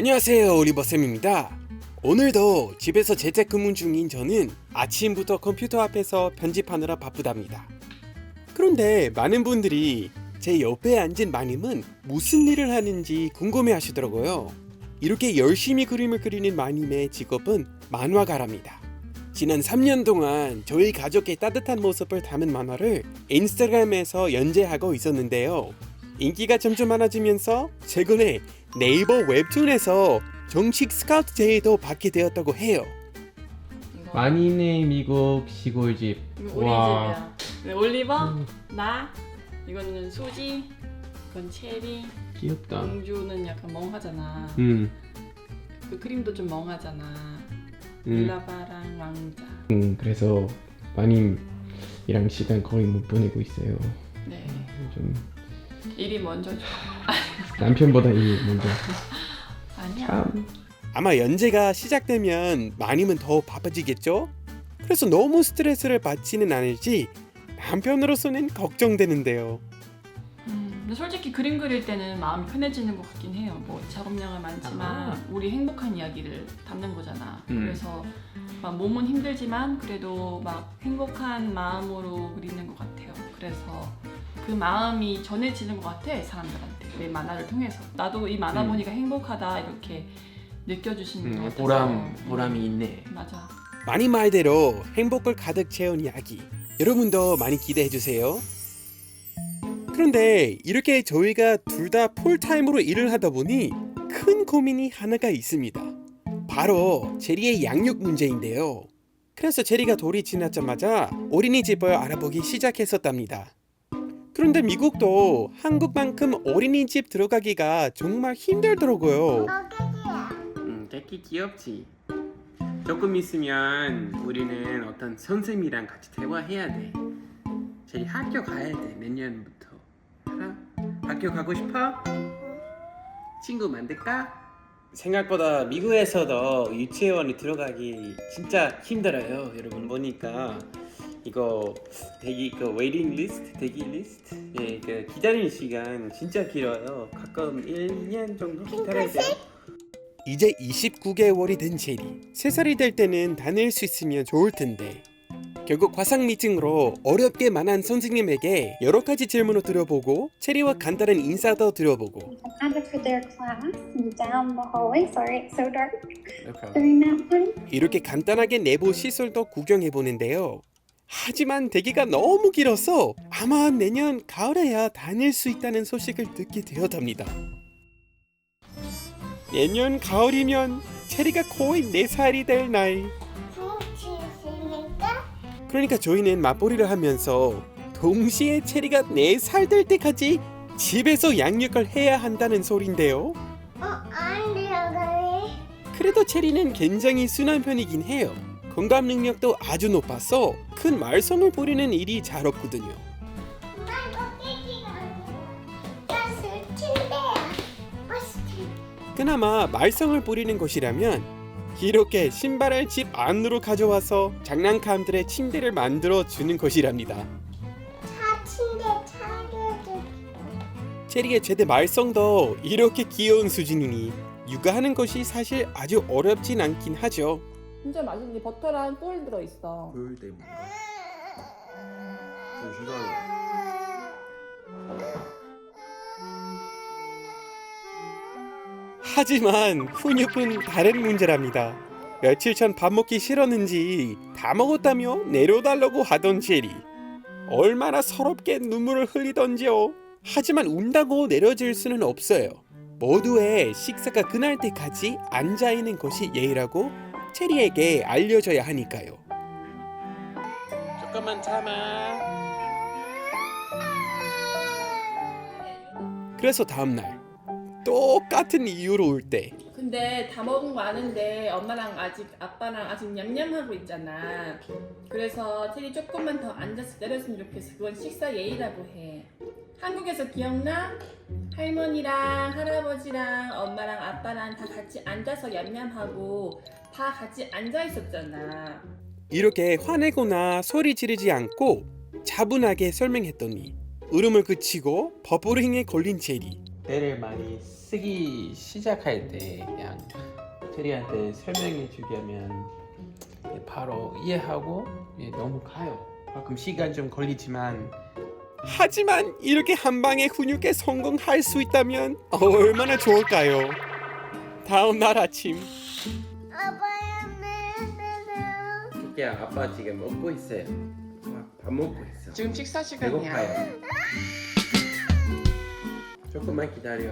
안녕하세요 올리버쌤입니다. 오늘도 집에서 재택근무 중인 저는 아침부터 컴퓨터 앞에서 편집하느라 바쁘답니다. 그런데 많은 분들이 제 옆에 앉은 마님은 무슨 일을 하는지 궁금해 하시더라고요. 이렇게 열심히 그림을 그리는 마님의 직업은 만화가랍니다. 지난 3년 동안 저희 가족의 따뜻한 모습을 담은 만화를 인스타그램에서 연재하고 있었는데요. 인기가 점점 많아지면서 최근에 네이버 웹툰에서 정식 스카우트 제의도 받게 되었다고 해요. 이거 마니네 미국 시골집. 이거 우리 집이야. 네, 올리버, 나, 이거는 수지, 이건 체리, 귀엽다. 공주는 약간 멍하잖아. 음, 그 그림도 좀 멍하잖아. 음, 일라바랑 왕자. 음, 그래서 마님이랑 시간 거의 못 보내고 있어요. 네, 좀 일이 먼저 줘. 남편보다 이 먼저. 아니야. 참. 아마 연재가 시작되면 마님은 더 바빠지겠죠? 그래서 너무 스트레스를 받지는 않을지 남편으로서는 걱정되는데요. 음, 근데 솔직히 그림 그릴 때는 마음이 편해지는 것 같긴 해요. 뭐 작업량은 많지만 아. 우리 행복한 이야기를 담는 거잖아. 음. 그래서 막 몸은 힘들지만 그래도 막 행복한 마음으로 그리는 것 같아요. 그래서 그 마음이 전해지는 것 같아 사람들한테 내 만화를 통해서. 나도 이 만화 음. 보니까 행복하다 이렇게 느껴주시는 것 음, 같아서. 보람 보람이 있네. 맞아. 마님 말대로 행복을 가득 채운 이야기. 여러분도 많이 기대해 주세요. 그런데 이렇게 저희가 둘다 풀타임으로 일을 하다 보니 큰 고민이 하나가 있습니다. 바로 제리의 양육 문제인데요. 그래서 제리가 돌이 지나자마자 어린이집을 알아보기 시작했었답니다. 그런데 미국도 한국만큼 어린이집 들어가기가 정말 힘들더라고요. 음, 되게 귀엽지. 조금 있으면 우리는 어떤 선생님이랑 같이 대화해야 돼. 저희 학교 가야 돼. 내년부터. 알아? 학교 가고 싶어? 친구 만들까? 생각보다 미국에서도 유치원이 들어가기 진짜 힘들어요. 여러분 보니까 이거 대기 그 웨이팅 리스트, 대기 리스트, 예, 그 기다리는 시간 진짜 길어요. 가끔 1년 정도 기다려야 돼요. 이제 29개월이 된 제리. 3살이 될 때는 다닐 수 있으면 좋을 텐데. 결국 화상 미팅으로 어렵게 만난 선생님에게 여러 가지 질문을 들어보고 체리와 간단한 인사도 들어보고 added for their class down the hallway. Sorry, it's so dark Okay. during that time. 이렇게 간단하게 내부 시설도 구경해 보는데요. 하지만 대기가 너무 길어서 아마 내년 가을에야 다닐 수 있다는 소식을 듣게 되었답니다. 내년 가을이면 체리가 거의 4살이 될 나이. 그러니까 저희는 맞벌이를 하면서 동시에 체리가 4살 될 때까지 집에서 양육을 해야 한다는 소린데요. 그래도 체리는 굉장히 순한 편이긴 해요. 공감 능력도 아주 높아서 큰 말썽을 부리는 일이 잘 없거든요. 그나마 말썽을 부리는 것이라면 이렇게 신발을 집 안으로 가져와서 장난감들의 침대를 만들어 주는 것이랍니다. 체리의 최대 말썽도 이렇게 귀여운 수준이니 육아하는 것이 사실 아주 어렵진 않긴 하죠. 진짜 맛있니? 버터랑 꿀 들어있어. 그럴 때 뭔가 좀 하지만 훈육은 다른 문제랍니다. 며칠 전 밥 먹기 싫었는지 다 먹었다며 내려달라고 하던 체리. 얼마나 서럽게 눈물을 흘리던지요. 하지만 운다고 내려질 수는 없어요. 모두의 식사가 끝날 때까지 앉아 있는 것이 예의라고 체리에게 알려줘야 하니까요. 조금만 참아. 그래서 다음 날 똑같은 이유로 올 때 근데 다 먹은 거 아는데 엄마랑 아직 아빠랑 아직 냠냠하고 있잖아. 그래서 체리 조금만 더 앉아서 때렸으면 좋겠어. 그건 식사 예의라고 해. 한국에서 기억나? 할머니랑 할아버지랑 엄마랑 아빠랑 다 같이 앉아서 냠냠하고 다 같이 앉아 있었잖아. 이렇게 화내거나 소리 지르지 않고 차분하게 설명했더니 울음을 그치고 버버링에 걸린 체리 대를 많이 쓰기 시작할 때 그냥 체리한테 설명해 주려면 바로 이해하고 예, 넘어가요. 가끔 시간 좀 걸리지만 하지만 이렇게 한 방에 훈육에 성공할 수 있다면 얼마나 좋을까요? 다음 날 아침 토끼야 아빠 지금 먹고 있어요. 아, 밥 먹고 있어. 지금 식사 시간이야. 배고파요. 조금만 기다려.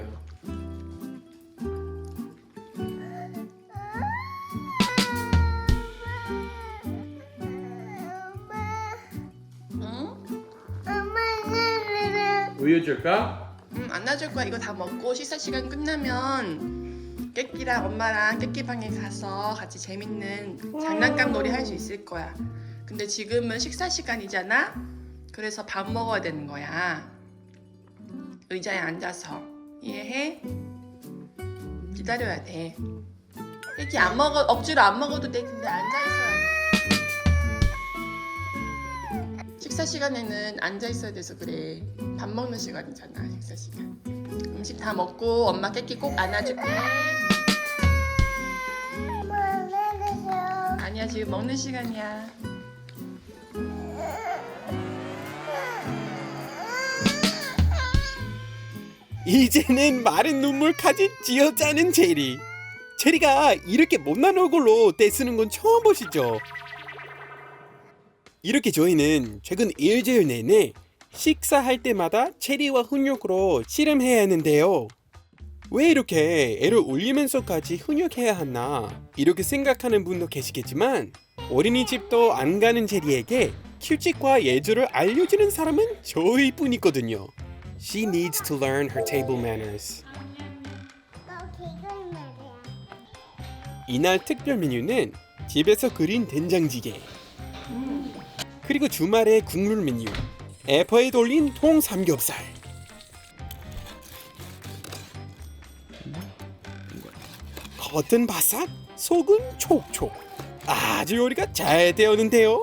우유 줄까? 응, 안아줄 거야. 이거 다 먹고 식사 시간 끝나면 깨끼랑 엄마랑 깨끼 방에 가서 같이 재밌는 장난감 놀이 할 수 있을 거야. 근데 지금은 식사 시간이잖아. 그래서 밥 먹어야 되는 거야. 의자에 앉아서 이해해? 기다려야 돼. 깨끼 안 먹어 억지로 안 먹어도 돼. 근데 앉아 있어야 돼. 식사 시간에는 앉아 있어야 돼서 그래. 밥 먹는 시간이잖아, 식사 시간. 음식 다 먹고 엄마 깨끼 꼭 안아줄게. 아니야, 지금 먹는 시간이야. 이제는 마른 눈물까지 쥐어짜는 제리. 제리가 이렇게 못난 얼굴로 떼쓰는 건 처음 보시죠? 이렇게 저희는 최근 일주일 내내 식사할 때마다 체리와 훈육으로 씨름해야 하는데요. 왜 이렇게 애를 울리면서까지 훈육해야 하나 이렇게 생각하는 분도 계시겠지만 어린이집도 안 가는 제리에게 규칙과 예절을 알려주는 사람은 저희뿐이거든요. She needs to learn her table manners. 이날 특별 메뉴는 집에서 그린 된장찌개. 그리고 주말에 국물 메뉴. 에퍼에 돌린 통 삼겹살. 겉은 바삭, 속은 촉촉. 아주 요리가 잘 되었는데요.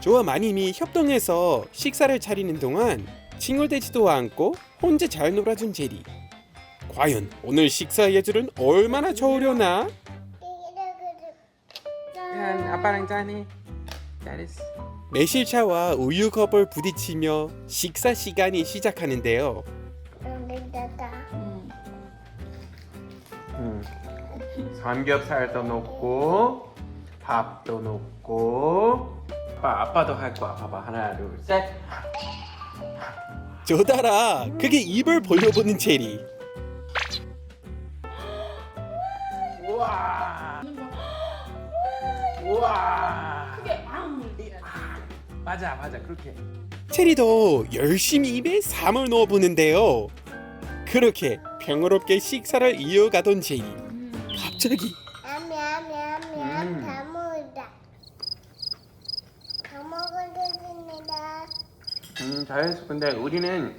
저와 마님이 협동해서 식사를 차리는 동안 칭얼대지도 않고 혼자 잘 놀아준 제리. 과연 오늘 식사 예절은 얼마나 좋으려나? 한 아빠랑 짠해. 매실차와 우유 컵을 부딪히며 식사 시간이 시작하는데요. 음. 음. 삼겹살도 넣고 밥도 넣고 아빠 아빠도 할 거야. 봐봐 하나 둘 셋. 저달아 그게 입을 벌려보는 체리. 우와 우와. 맞아 맞아 그렇게. 체리도 열심히 입에 삼을 넣어보는데요. 그렇게 평화롭게 식사를 이어가던 제리. 갑자기 음. 다 먹었다. 다 먹었습니다. 음 잘했어. 근데 우리는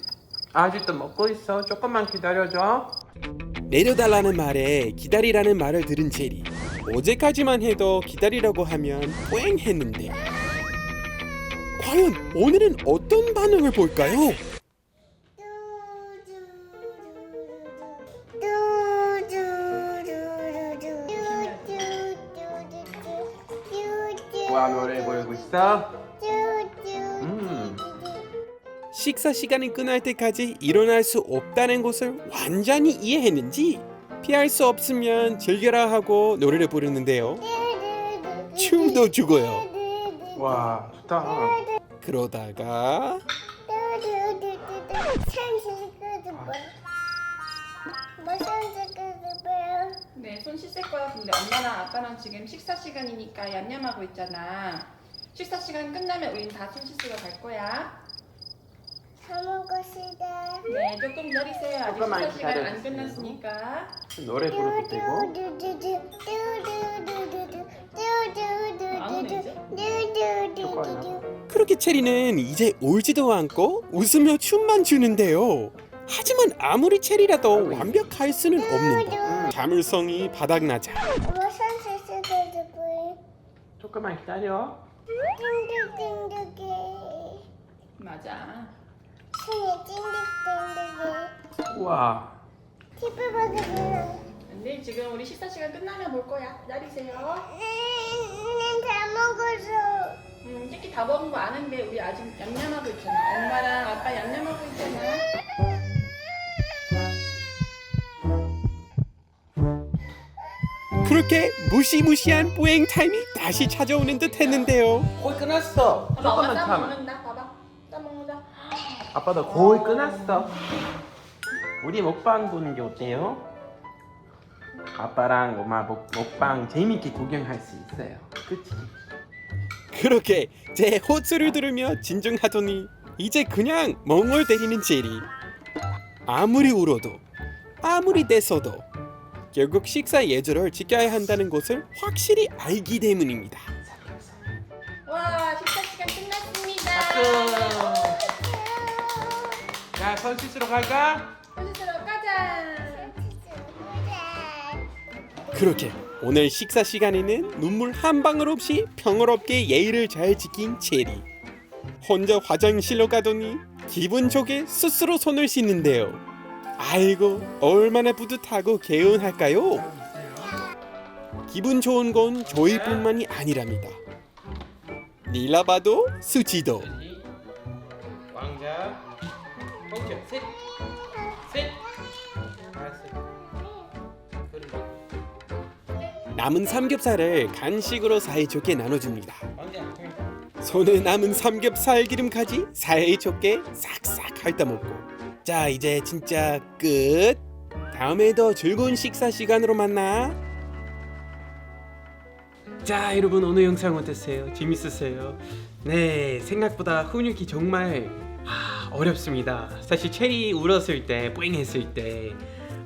아직도 먹고 있어. 조금만 기다려줘. 내려달라는 말에 기다리라는 말을 들은 체리. 어제까지만 해도 기다리라고 하면 뽀행했는데. 과연 오늘은 어떤 반응을 볼까요? 와 노래 부르고 있어. 음. 식사 시간이 끝날 때까지 일어날 수 없다는 것을 완전히 이해했는지 피할 수 없으면 즐겨라 하고 노래를 부르는데요. 춤도 추고요. 와 좋다. 그러다가 네, 손 씻을 거야. 근데 엄마랑 아빠랑 지금 식사 시간이니까 얌얌하고 있잖아. 식사 시간 끝나면 우린 다 손 씻으러 갈 거야. 네, 조금 기다리세요. 아직 조금만 식사 시간 안 기다려주세요. 끝났으니까. 노래 부르도 되고. 그렇게 체리는 이제 울지도 않고 웃으며 춤만 추는데요. 하지만 아무리 체리라도 완벽할 수는 없는 법. 자물성이 바닥나자 조금만 기다려. 맞아. 우와 근데 지금 우리 식사 시간 끝나면 볼 거야. 기다리세요. 잘 먹었어. 음, 새끼 다 먹은 거 아는데 우리 아직 얌얌하고 있잖아. 엄마랑 아빠 얌얌하고 있잖아. 그렇게 무시무시한 뿌행 타임이 다시 찾아오는 듯 했는데요. 거의 끝났어. 봐봐, 조금만. 싸먹는다. 봐봐. 싸먹는다. 아빠 나 거의 끝났어. 우리 먹방 보는 게 어때요? 아빠랑 엄마 먹, 먹방 재밌게 구경할 수 있어요. 그치? 그렇게 제 호소를 들으며 진정하더니 이제 그냥 멍을 때리는 제리. 아무리 울어도 아무리 떼서도 결국 식사 예절을 지켜야 한다는 것을 확실히 알기 때문입니다. 와, 식사 시간 끝났습니다. 자, 손 씻으러 갈까? 호시스로 가자. 그렇게 오늘 식사 시간에는 눈물 한 방울 없이 평화롭게 예의를 잘 지킨 체리. 혼자 화장실로 가더니 기분 좋게 스스로 손을 씻는데요. 아이고 얼마나 뿌듯하고 개운할까요? 기분 좋은 건 저희뿐만이 아니랍니다. 릴라바도 수지도 남은 삼겹살을 간식으로 사이좋게 나눠줍니다. 손에 남은 삼겹살 기름까지 사이좋게 싹싹 핥아먹고 자 이제 진짜 끝 다음에 더 즐거운 식사 시간으로 만나 자 여러분 오늘 영상 어땠어요? 재밌었어요? 네 생각보다 훈육이 정말 아, 어렵습니다 사실 체리 울었을 때 뿌잉했을 때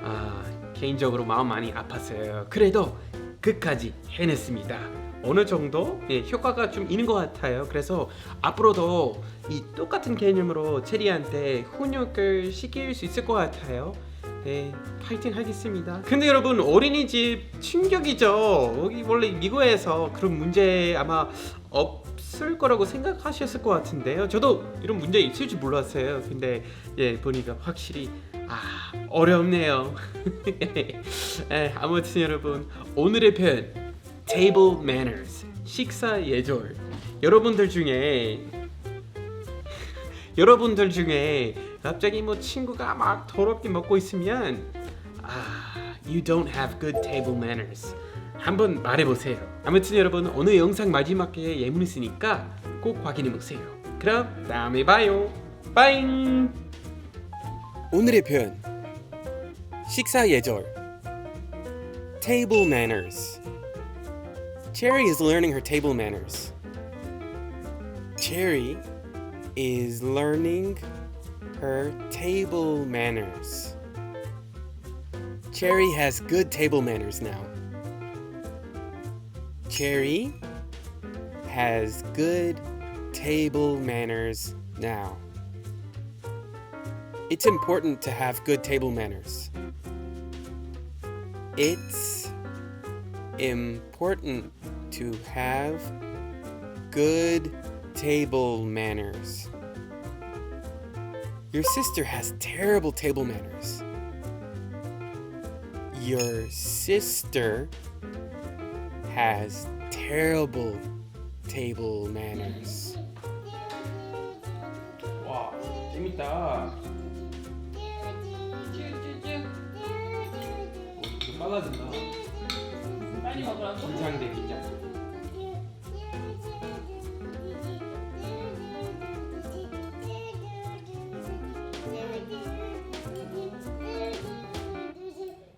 아, 개인적으로 마음 많이 아팠어요 그래도 끝까지 해냈습니다 어느 정도 예, 효과가 좀 있는 것 같아요. 그래서 앞으로도 이 똑같은 개념으로 체리한테 훈육을 시킬 수 있을 것 같아요. 네, 파이팅 하겠습니다. 근데 여러분 어린이집 충격이죠. 여기 원래 미국에서 그런 문제 아마 없을 거라고 생각하셨을 것 같은데요. 저도 이런 문제 있을 줄 몰랐어요. 근데 예 보니까 확실히 아 어렵네요. 예, 아무튼 여러분 오늘의 표현 table manners 식사 예절. 여러분들 중에 여러분들 중에 갑자기 뭐 친구가 막 더럽게 먹고 있으면 아 you don't have good table manners. 한번 말해보세요. 아무튼 여러분 오늘 영상 마지막에 예문 있으니까 꼭 확인해 보세요. 그럼 다음에 봐요. 빠잉 오늘의 표현 식사 예절 table manners Cherry is learning her table manners. Cherry is learning her table manners. Cherry has good table manners now. Cherry has good table manners now. It's important to have good table manners. It's important to have good table manners. Your sister has terrible table manners. Your sister has terrible table manners. 와, 재밌다. 좀 빨라진다. 빨리 먹으라고. 긴장돼, 긴장.